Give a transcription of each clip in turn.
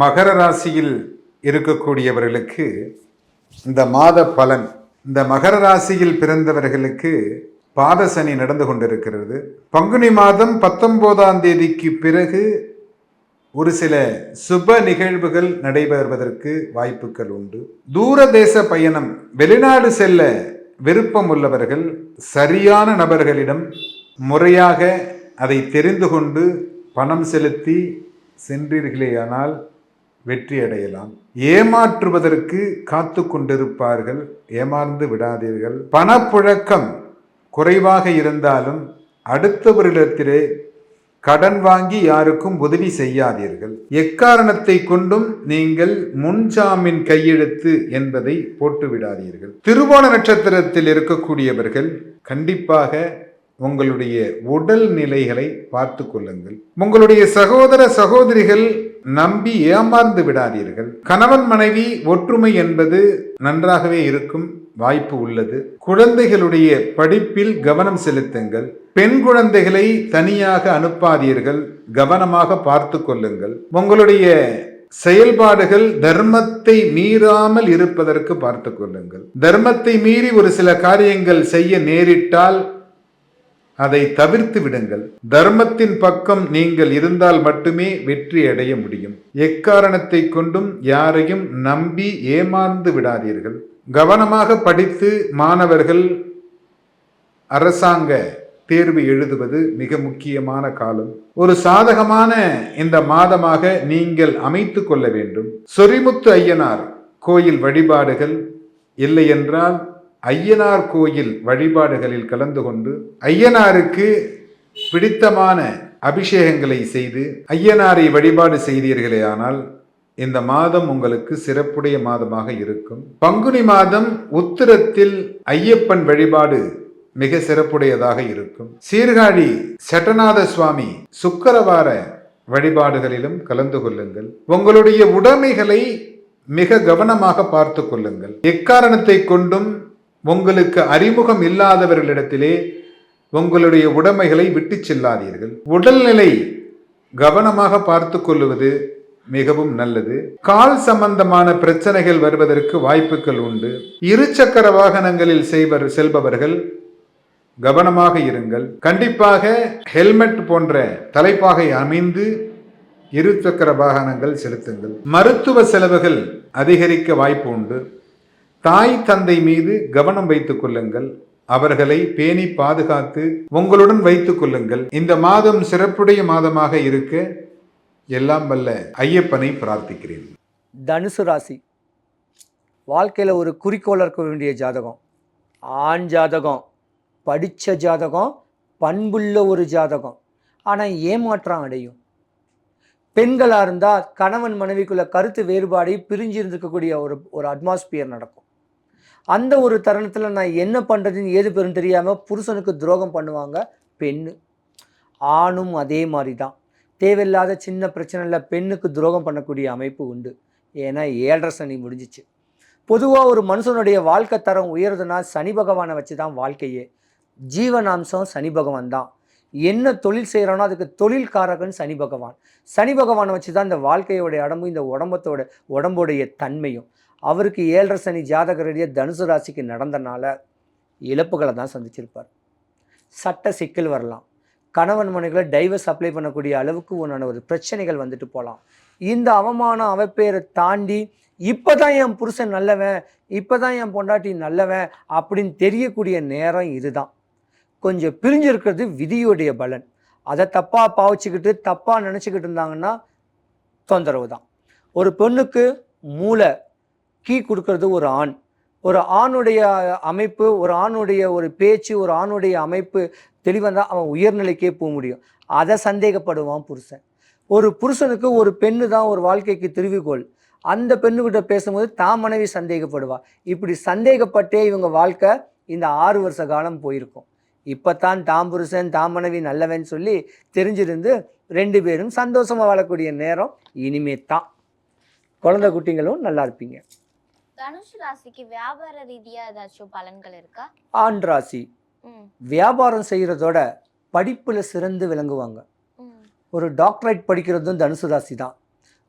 மகர ராசியில் இருக்கக்கூடியவர்களுக்கு இந்த மாத பலன் இந்த மகர ராசியில் பிறந்தவர்களுக்கு பாதசனி நடந்து கொண்டிருக்கிறது. பங்குனி மாதம் பத்தொன்பதாம் தேதிக்கு பிறகு ஒரு சில சுப நிகழ்வுகள் நடைபெறுவதற்கு வாய்ப்புகள் உண்டு. தூரதேச பயணம் வெளிநாடு செல்ல விருப்பம் உள்ளவர்கள் சரியான நபர்களிடம் முறையாக அதை தெரிந்து கொண்டு பணம் செலுத்தி சென்றீர்களேயானால் வெற்றி அடையலாம் ஏமாற்றுவதற்கு காத்து கொண்டிருப்பார்கள். ஏமாந்து விடாதீர்கள். பணப்புழக்கம் குறைவாக இருந்தாலும் அடுத்தவரிடத்திலே கடன் வாங்கி யாருக்கும் உதவி செய்யாதீர்கள். எக்காரணத்தை கொண்டும் நீங்கள் முன்ஜாமின் கையெழுத்து என்பதை போட்டுவிடாதீர்கள். திருவோண நட்சத்திரத்தில் இருக்கக்கூடியவர்கள் கண்டிப்பாக உங்களுடைய உடல் நிலைகளை பார்த்து கொள்ளுங்கள். உங்களுடைய சகோதர சகோதரிகள் நம்பி ஏமாந்து விடாதீர்கள். கணவன் மனைவி ஒற்றுமை என்பது நன்றாகவே இருக்கும் வாய்ப்பு உள்ளது. குழந்தைகளுடைய படிப்பில் கவனம் செலுத்துங்கள். பெண் குழந்தைகளை தனியாக அனுப்பாதீர்கள். கவனமாக பார்த்து கொள்ளுங்கள். உங்களுடைய செயல்பாடுகள் தர்மத்தை மீறாமல் இருப்பதற்கு பார்த்து கொள்ளுங்கள். தர்மத்தை மீறி ஒரு சில காரியங்கள் செய்ய நேரிட்டால் அதை தவிர்த்து விடுங்கள். தர்மத்தின் பக்கம் நீங்கள் இருந்தால் மட்டுமே வெற்றி அடைய முடியும். எக்காரணத்தை கொண்டும் யாரையும் நம்பி ஏமாந்து விடாதீர்கள். கவனமாக படித்து மாணவர்கள் அரசாங்க தேர்வு எழுதுவது மிக முக்கியமான காலம். ஒரு சாதகமான இந்த மாதமாக நீங்கள் அமைத்து கொள்ள வேண்டும். சொரிமுத்து ஐயனார் கோயில் வழிபாடுகள் இல்லையென்றால் ஐயனார் கோயில் வழிபாடுகளில் கலந்து கொண்டு ஐயனாருக்கு பிடித்தமான அபிஷேகங்களை செய்து ஐயனாரை வழிபாடு செய்தீர்களே ஆனால் இந்த மாதம் உங்களுக்கு சிறப்புடைய மாதமாக இருக்கும். பங்குனி மாதம் உத்திரத்தில் ஐயப்பன் வழிபாடு மிக சிறப்புடையதாக இருக்கும். சீர்காழி சட்டநாத சுவாமி சுக்கரவார வழிபாடுகளிலும் கலந்து கொள்ளுங்கள். உங்களுடைய உடைமைகளை மிக கவனமாக பார்த்து கொள்ளுங்கள். எக்காரணத்தை கொண்டும் உங்களுக்கு அறிமுகம் இல்லாதவர்களிடத்திலே உங்களுடைய உடைமைகளை விட்டு செல்லாதீர்கள். உடல்நிலை கவனமாக பார்த்து கொள்வது மிகவும் நல்லது. கால் சம்பந்தமான பிரச்சனைகள் வருவதற்கு வாய்ப்புகள் உண்டு. இருசக்கர வாகனங்களில் செய்வர் செல்பவர்கள் கவனமாக இருங்கள். கண்டிப்பாக ஹெல்மெட் போன்ற தலைப்பாகை அமைந்து இருசக்கர வாகனங்கள் செலுத்துங்கள். மருத்துவ செலவுகள் அதிகரிக்க வாய்ப்பு உண்டு. தாய் தந்தை மீது கவனம் வைத்துக் கொள்ளுங்கள். அவர்களை பேணி பாதுகாத்து உங்களுடன் வைத்துக் கொள்ளுங்கள். இந்த மாதம் சிறப்புடைய மாதமாக இருக்க எல்லாம் வல்ல ஐயப்பனை பிரார்த்திக்கிறேன். தனுசு ராசி. வாழ்க்கையில் ஒரு குறிக்கோள் இருக்க வேண்டிய ஜாதகம். ஆண் ஜாதகம் படித்த ஜாதகம் பண்புள்ள ஒரு ஜாதகம். ஆனால் ஏமாற்றம் அடையும். பெண்களாக இருந்தால் கணவன் மனைவிக்குள்ள கருத்து வேறுபாடை பிரிஞ்சு இருந்திருக்கக்கூடிய ஒரு ஒரு அட்மாஸ்பியர் நடக்கும். அந்த ஒரு தருணத்தில் நான் என்ன பண்ணுறதுன்னு ஏது பெரும் தெரியாமல் புருஷனுக்கு துரோகம் பண்ணுவாங்க பெண்ணு. ஆணும் அதே மாதிரி தான் தேவையில்லாத சின்ன பிரச்சனையில் பெண்ணுக்கு துரோகம் பண்ணக்கூடிய அமைப்பு உண்டு. ஏன்னா ஏழரை சனி முடிஞ்சிச்சு. பொதுவாக ஒரு மனுஷனுடைய வாழ்க்கை தரம் உயருதுன்னா சனி பகவானை வச்சு தான் வாழ்க்கையே. ஜீவனாம்சம் சனி பகவான் தான் என்ன தொழில் செய்கிறோன்னா அதுக்கு தொழில்காரகன் சனி பகவான். சனி பகவானை வச்சு தான் இந்த வாழ்க்கையோடைய அடம்பு இந்த உடம்பத்தோட உடம்புடைய தன்மையும். அவருக்கு ஏழரை சனி ஜாதக ரீதியாக தனுசு ராசிக்கு நடந்தனால இழப்புகளை தான் சந்திச்சிருப்பார். சட்ட சிக்கல் வரலாம். கணவன் மனைகளை டைவர்ஸ் அப்ளை பண்ணக்கூடிய அளவுக்கு உண்டான ஒரு பிரச்சனைகள் வந்துட்டு போகலாம் இந்த அவமானம் அவப்பேரை தாண்டி இப்போ தான் என் புருஷன் நல்லவன் இப்போ தான் என் பொண்டாட்டி நல்லவன் அப்படின்னு தெரியக்கூடிய நேரம் இதுதான். கொஞ்சம் பிரிஞ்சிருக்கிறது விதியுடைய பலன். அதை தப்பாக பாவச்சிக்கிட்டு தப்பாக நினச்சிக்கிட்டு இருந்தாங்கன்னா தொந்தரவு தான் ஒரு பெண்ணுக்கு மூளை கீ கொடுக்கறது ஒரு ஆண். ஒரு ஆணுடைய அமைப்பு ஒரு ஆணுடைய ஒரு பேச்சு ஒரு ஆணுடைய அமைப்பு தெளிவந்தால் அவன் உயர்நிலைக்கே போக முடியும். அதை சந்தேகப்படுவான் புருஷன். ஒரு புருஷனுக்கு ஒரு பெண்ணு தான் ஒரு வாழ்க்கைக்கு திருவிகோள். அந்த பெண்ணுக்கிட்ட பேசும்போது தான் மனைவி சந்தேகப்படுவா. இப்படி சந்தேகப்பட்டே இவங்க வாழ்க்கை இந்த ஆறு வருஷ காலம் போயிருக்கும். இப்போ தான் தாம் புருஷன் தாம் மனைவி நல்லவன் சொல்லி தெரிஞ்சிருந்து ரெண்டு பேரும் சந்தோஷமாக வாழக்கூடிய நேரம் இனிமே தான் குழந்தை குட்டிங்களும் நல்லா இருப்பீங்க. தனுஷ் ராசிக்கு வியாபார ரீதியா ஏதாச்சும் பலன்கள் இருக்கா? ஆண் ராசி. வியாபாரம் செய்கிறதோட படிப்பில் சிறந்து விளங்குவாங்க. ஒரு டாக்டரேட் படிக்கிறதும் தனுசு ராசி தான்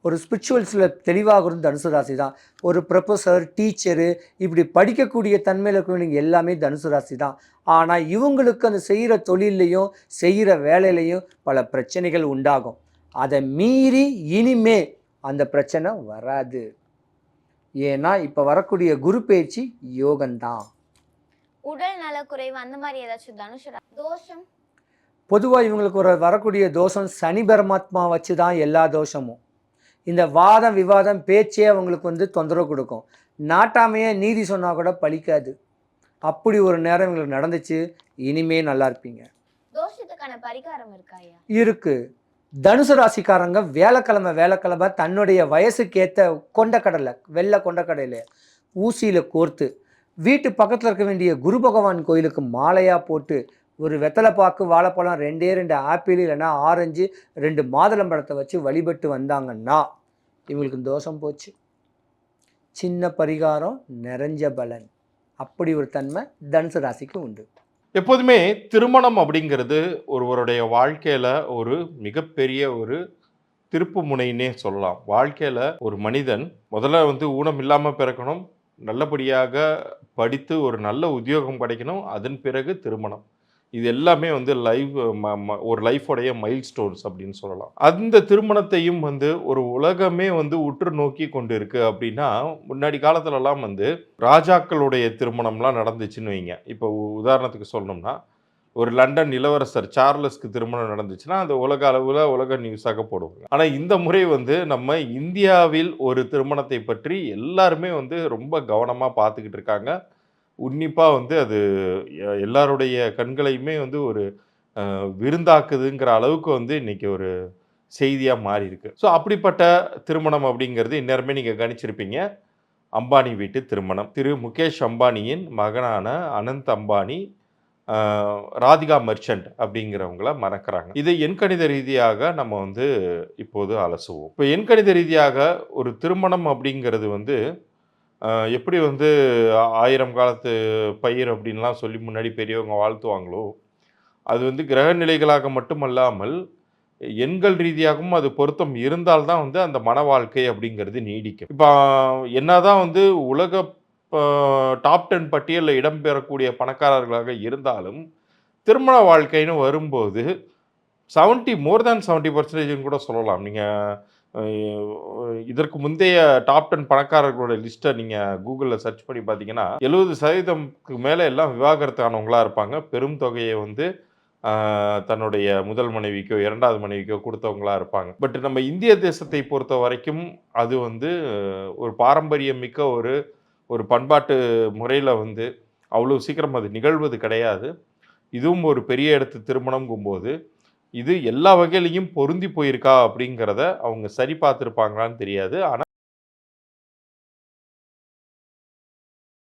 ஒரு ஸ்பிரிச்சுவல்ஸில் தெளிவாகிறது தனுசு ராசி தான் ஒரு ப்ரொஃபஸர் டீச்சரு இப்படி படிக்கக்கூடிய தன்மையில் இருக்கவங்க எல்லாமே தனுசு ராசி தான் ஆனால் இவங்களுக்கு அந்த செய்கிற தொழிலையும் செய்கிற வேலையிலையும் பல பிரச்சனைகள் உண்டாகும். அதை மீறி இனிமே அந்த பிரச்சனை வராது. ஏன்னா இப்போ வரக்கூடிய குரு பயிற்சி யோகம்தான் உடல் நலக்குறைவு அந்த மாதிரி ஏதாச்சும் தனுஷ் தோஷம்? பொதுவாக இவங்களுக்கு ஒரு வரக்கூடிய தோஷம் சனி பரமாத்மா வச்சு தான் எல்லா தோஷமும். இந்த வாதம் விவாதம் பேச்சே அவங்களுக்கு வந்து தொந்தரவு கொடுக்கும். நாட்டாமையே நீதி சொன்னால் கூட பலிக்காது அப்படி ஒரு நேரம் இவங்களுக்கு நடந்துச்சு. இனிமே நல்லா இருப்பீங்க. தோஷத்துக்கான பரிகாரம் இருக்கா இருக்கு. தனுசு ராசிக்காரங்க வேலைக்கிழமை வேலைக்கிழமை தன்னுடைய வயசுக்கேற்ற கொண்டக்கடலை வெள்ளை கொண்டக்கடலை ஊசியில் கோர்த்து வீட்டு பக்கத்தில் இருக்க வேண்டிய குரு பகவான் கோயிலுக்கு மாலையாக போட்டு ஒரு வெத்தலை பாக்கு வாழைப்பழம் ரெண்டே ரெண்டு ஆப்பிள் இல்லைன்னா ஆரஞ்சு ரெண்டு மாதுளம்பழத்தை வச்சு வழிபட்டு வந்தாங்கன்னா இவங்களுக்கு தோஷம் போச்சு. சின்ன பரிகாரம் நிறைஞ்ச பலன். அப்படி ஒரு தன்மை தனுசு ராசிக்கு உண்டு. எப்போதுமே திருமணம் அப்படிங்கிறது ஒருவருடைய வாழ்க்கையில் ஒரு மிகப்பெரிய ஒரு திருப்பு முனைன்னே சொல்லலாம். வாழ்க்கையில் ஒரு மனிதன் முதல்ல வந்து ஊனம் இல்லாமல் பிறக்கணும் நல்லபடியாக படித்து ஒரு நல்ல உத்தியோகம் கிடைக்கணும் அதன் பிறகு திருமணம். இது எல்லாமே வந்து லைஃப் ஒரு லைஃபோடைய மைல் ஸ்டோன்ஸ் அப்படின்னு சொல்லலாம். அந்த திருமணத்தையும் வந்து ஒரு உலகமே வந்து உற்று நோக்கி கொண்டு இருக்கு அப்படின்னா முன்னாடி காலத்துலலாம் வந்து ராஜாக்களுடைய திருமணம்லாம் நடந்துச்சுன்னு வைங்க. இப்போ உதாரணத்துக்கு சொல்லணும்னா ஒரு லண்டன் இளவரசர் சார்லஸ்க்கு திருமணம் நடந்துச்சுன்னா அது உலக அளவில் உலக நியூஸாக போடுவாங்க. ஆனால் இந்த முறை வந்து நம்ம இந்தியாவில் ஒரு திருமணத்தை பற்றி எல்லாருமே வந்து ரொம்ப கவனமாக பார்த்துக்கிட்டு இருக்காங்க. உன்னிப்பாக வந்து அது எல்லாருடைய கண்களையுமே வந்து ஒரு விருந்தாக்குதுங்கிற அளவுக்கு வந்து இன்றைக்கி ஒரு செய்தியாக மாறி இருக்கு ஸோ அப்படிப்பட்ட திருமணம் அப்படிங்கிறது இந்நேரமே நீங்கள் கணிச்சிருப்பீங்க. அம்பானி வீட்டு திருமணம். திரு முகேஷ் அம்பானியின் மகனான அனந்த் அம்பானி ராதிகா மர்ச்சன்ட் அப்படிங்கிறவங்கள மறக்கிறாங்க. இதை எண்கணித ரீதியாக நம்ம வந்து இப்போது அலசுவோம். இப்போ எண்கணித ரீதியாக ஒரு திருமணம் அப்படிங்கிறது வந்து எப்படி வந்து ஆயிரம் காலத்து பயிர் அப்படின்லாம் சொல்லி முன்னாடி பெரியவங்க வாழ்த்துவாங்களோ அது வந்து கிரக நிலைகளாக மட்டுமல்லாமல் எண்கள் ரீதியாகவும் அது பொருத்தம் இருந்தால்தான் வந்து அந்த மன வாழ்க்கை அப்படிங்கிறது நீடிக்கும். இப்போ என்னதான் வந்து உலக டாப் டென் பட்டியலில் இடம்பெறக்கூடிய பணக்காரர்களாக இருந்தாலும் திருமண வாழ்க்கைன்னு வரும்போது செவன்ட்டி மோர் தேன் செவன்ட்டி பர்சன்டேஜ்னு கூட சொல்லலாம். நீங்கள் இதற்கு முந்தைய டாப் டென் பணக்காரர்களோட லிஸ்ட்டை நீங்கள் கூகுளில் சர்ச் பண்ணி பார்த்தீங்கன்னா எழுபது சதவீதம்க்கு மேலே எல்லாம் விவாகரத்து இருப்பாங்க. பெரும் தொகையை வந்து தன்னுடைய முதல் மனைவிக்கோ இரண்டாவது மனைவிக்கோ கொடுத்தவங்களா இருப்பாங்க. பட் நம்ம இந்திய தேசத்தை பொறுத்த வரைக்கும் அது வந்து ஒரு பாரம்பரியம் மிக்க ஒரு ஒரு பண்பாட்டு முறையில் வந்து அவ்வளோ சீக்கிரம் அது நிகழ்வது கிடையாது. இதுவும் ஒரு பெரிய இடத்து திருமணம்ங்கும்போது இது எல்லா வகையிலையும் பொருந்தி போயிருக்கா அப்படிங்கிறத அவங்க சரி பார்த்துருப்பாங்களான்னு தெரியாது. ஆனால்